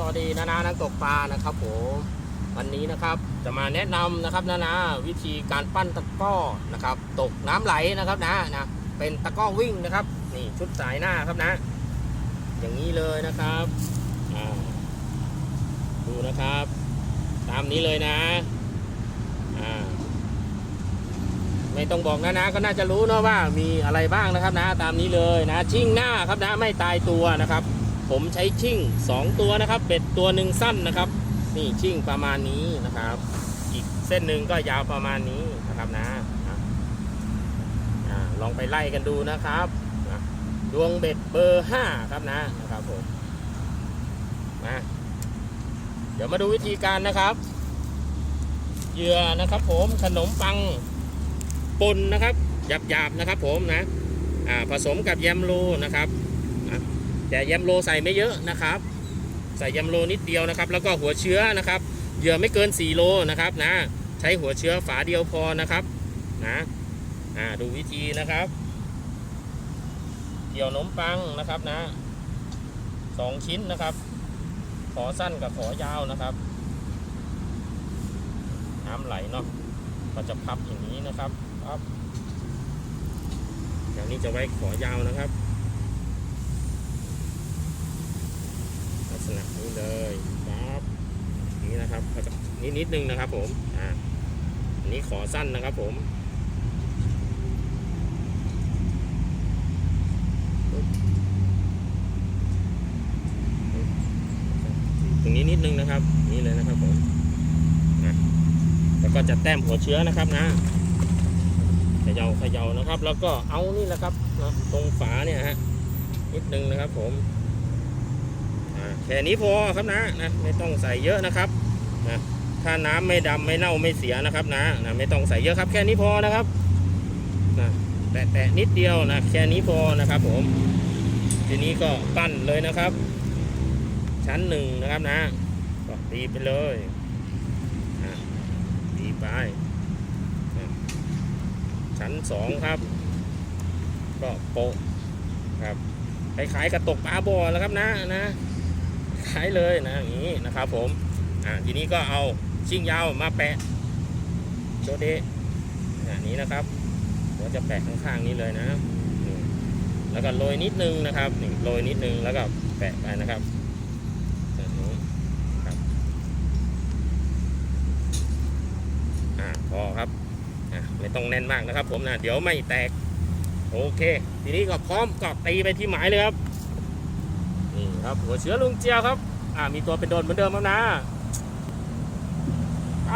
สวัสดีนานานักตกปลานะครับผมวันนี้นะครับจะมาแนะนำนะครับนานาวิธีการปั้นตะก้อนะครับ ตกน้ำไหลนะครับนะนะเป็นตะก้อวิ่งนะครับ นี่ชุดสายหน้าครับนะ อย่างนี้เลยนะครับดูนะครับ ตามนี้เลยนะไม่ต้องบอกนะนะก็น่าจะรู้เนอะว่ามีอะไรบ้างนะครับนะ ตามนี้เลยนะชิ่งหน้าครับนะ ไม่ตายตัวนะครับ ผมใช้ชิ่ง 2 ตัวนะครับเบ็ดตัวหนึ่งสั้นนะครับ นี่ชิ่งประมาณนี้นะครับ อีกเส้นหนึ่งก็ยาวประมาณนี้นะครับนะอะอ่าลองไปไล่กันดูนะครับดวงเบ็ดเบอร์5ครับนะนะครับผมมาเดี๋ยวมาดูวิธีการนะครับเหยื่อนะครับ ผมขนมปังปนนะครับหยาบๆนะครับ ผมนะ อ่าผสมกับแยมโลนะครับนะ แต่ยำโลใส่ไม่เยอะนะครับ ใส่ยำโลนิดเดียวนะครับ แล้วก็หัวเชื้อนะครับเหยื่อไม่เกิน 4 โลนะครับนะใช้หัวเชื้อฝาเดียวพอนะครับนะอ่าดูวิธีนะครับ เกี่ยวขนมปังนะครับนะสองชิ้นนะครับ ขอสั้นกับขอยาวนะครับ น้ำไหลเนาะก็จะพับอย่างนี้นะครับพับอย่างนี้จะไว้ขอยาวนะครับ ลัก ษณะนี้เลยครับนี่นะครับนิดนิดนึงนะครับผมอ่าอันนี้ขอสั้นนะครับผมตรงนี้นิดนึงนะครับ นี่เลยนะครับผมนะแล้วก็จะแต้มหัวเชื้อนะครับนะเขย่าเขย่านะครับ แล้วก็เอานี่แหละครับนะตรงฝาเนี่ยฮะนิดนึงนะครับผม แค่นี้พอครับนะนะไม่ต้องใส่เยอะนะครับนะถ้าน้ำไม่ดำไม่เน่าไม่เสียนะครับนะนะไม่ต้องใส่เยอะครับ แค่นี้พอนะครับนะแตะแตะนิดเดียวนะแค่นี้พอนะครับ ผม ทีนี้ก็ปั้นเลยนะครับ ชั้นหนึ่งนะครับนะก็ตีไปเลยตีไปชั้นสองครับ ก็โปะครับคล้ายๆกับตกปลาบ่อแล้วครับนะนะ คล้ายเลยนะอย่างนี้นะครับผมอ่าทีนี้ก็เอาชิ่งยาวมาแปะโชเดอย่างนี้นะครับเดี๋ยวจะแปะข้างๆนี้เลยนะแล้วก็โรยนิดนึงนะครับนี่โรยนิดนึงแล้วก็แปะไปนะครับแบบนี้ครับอ่าพอครับอ่าไม่ต้องแน่นมากนะครับ ผมนะเดี๋ยวไม่แตกโอเค ทีนี้ก็พร้อมก็ตีไปที่หมายเลยครับ ครับหัวเชื้อลุงเจียวครับ อ่ามีตัวเป็นโดนเหมือนเดิมครับนะไป